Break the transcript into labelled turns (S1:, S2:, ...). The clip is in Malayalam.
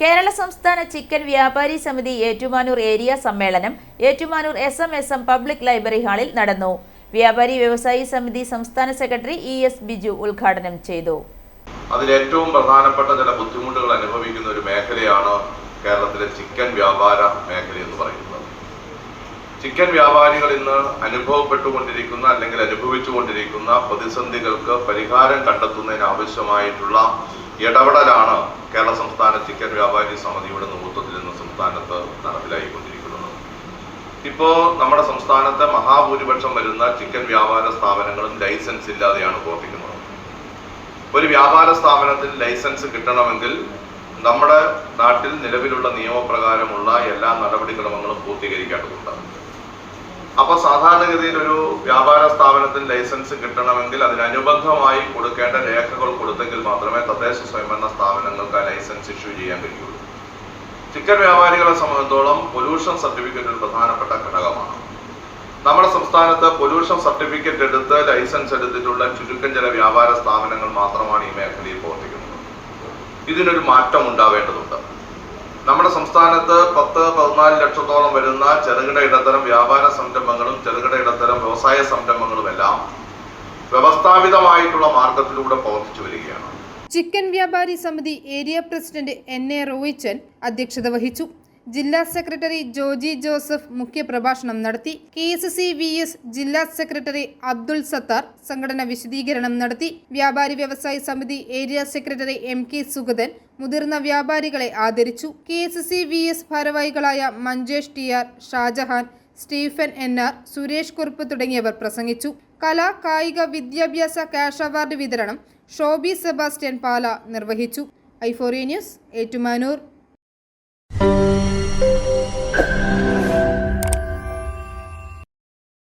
S1: കേരള സംസ്ഥാന ചിക്കൻ വ്യാപാരി സമിതി ഏറ്റുമാനൂർ ഏരിയ സമ്മേളനം Ettumanoor S M S M public library ഹാളിൽ നടന്നു. വ്യാപാരി വ്യവസായി സമിതി സംസ്ഥാന സെക്രട്ടറി ഇ എസ് ബിജു ഉദ്ഘാടനം ചെയ്തു.
S2: അതിൽ ഏറ്റവും പ്രധാനപ്പെട്ട ചില ബുദ്ധിമുട്ടുകൾ അനുഭവിക്കുന്ന ഒരു മേഖലയാണ് കേരളത്തിലെ ചിക്കൻ വ്യാപാര മേഖല എന്ന് പറയുന്നത്. ചിക്കൻ വ്യാപാരികൾ ഇന്ന് അനുഭവപ്പെട്ടുകൊണ്ടിരിക്കുന്ന അല്ലെങ്കിൽ അനുഭവിച്ചുകൊണ്ടിരിക്കുന്ന പ്രതിസന്ധികൾക്ക് പരിഹാരം കണ്ടെത്തുന്നതിന് ആവശ്യമായിട്ടുള്ള ഇടപെടലാണ് കേരള സംസ്ഥാന ചിക്കൻ വ്യാപാരി സമിതിയുടെ നേതൃത്വത്തിൽ ഇന്ന് സംസ്ഥാനത്ത് നടപ്പിലായിക്കൊണ്ടിരിക്കുന്നത്. ഇപ്പോ നമ്മുടെ സംസ്ഥാനത്തെ മഹാഭൂരിപക്ഷം വരുന്ന ചിക്കൻ വ്യാപാര സ്ഥാപനങ്ങളും ലൈസൻസ് ഇല്ലാതെയാണ് പ്രവർത്തിക്കുന്നത്. ഒരു വ്യാപാര സ്ഥാപനത്തിന് ലൈസൻസ് കിട്ടണമെങ്കിൽ നമ്മുടെ നാട്ടിൽ നിലവിലുള്ള നിയമപ്രകാരമുള്ള എല്ലാ നടപടിക്രമങ്ങളും പൂർത്തീകരിക്കേണ്ടതുണ്ട്. അപ്പൊ സാധാരണഗതിയിൽ ഒരു വ്യാപാര സ്ഥാപനത്തിന് ലൈസൻസ് കിട്ടണമെങ്കിൽ അതിനനുബന്ധമായി കൊടുക്കേണ്ട രേഖകൾ കൊടുത്തെങ്കിൽ മാത്രമേ തദ്ദേശ സ്വയംഭരണ സ്ഥാപനങ്ങൾക്ക് ആ ലൈസൻസ് ഇഷ്യൂ ചെയ്യാൻ കഴിയുള്ളൂ ചിക്കൻ വ്യാപാരികളെ സംബന്ധിച്ചോളം പൊല്യൂഷൻ സർട്ടിഫിക്കറ്റ് ഒരു പ്രധാനപ്പെട്ട ഘടകമാണ്. നമ്മുടെ സംസ്ഥാനത്ത് പൊല്യൂഷൻ സർട്ടിഫിക്കറ്റ് എടുത്ത് ലൈസൻസ് എടുത്തിട്ടുള്ള ചുരുക്കം ചില വ്യാപാര സ്ഥാപനങ്ങൾ മാത്രമാണ് ഈ മേഖലയിൽ പ്രവർത്തിക്കുന്നത്. ഇതിനൊരു മാറ്റം ഉണ്ടാവേണ്ടതുണ്ട്. സംസ്ഥാനത്ത് പത്ത് പതിനാല് ലക്ഷത്തോളം വരുന്ന ചെറുകിട ഇടത്തരം വ്യാപാര സംരംഭങ്ങളും ചെറുകിട ഇടത്തരം വ്യവസായ സംരംഭങ്ങളും എല്ലാം വ്യവസ്ഥാപിതമായിട്ടുള്ള മാർഗത്തിലൂടെ പ്രവർത്തിച്ചു വരികയാണ്.
S3: ചിക്കൻ വ്യാപാരി സമിതി area president N A Roychan അധ്യക്ഷത വഹിച്ചു. ജില്ലാ സെക്രട്ടറി ജോജി ജോസഫ് മുഖ്യപ്രഭാഷണം നടത്തി. K S C V S ജില്ലാ സെക്രട്ടറി അബ്ദുൾ സത്താർ സംഘടന വിശദീകരണം നടത്തി. വ്യാപാരി വ്യവസായി സമിതി area secretary M K Sugathan മുതിർന്ന വ്യാപാരികളെ ആദരിച്ചു. K S C V S ഭാരവാഹികളായ Manjesh T R Shajahan Stephen N R Suresh Kurup തുടങ്ങിയവർ പ്രസംഗിച്ചു. കലാ കായിക വിദ്യാഭ്യാസ ക്യാഷ് അവാർഡ് വിതരണം ഷോബി സെബാസ്റ്റ്യൻ പാല നിർവഹിച്ചു. ഐഫോറിയ ന്യൂസ് ഏറ്റുമാനൂർ.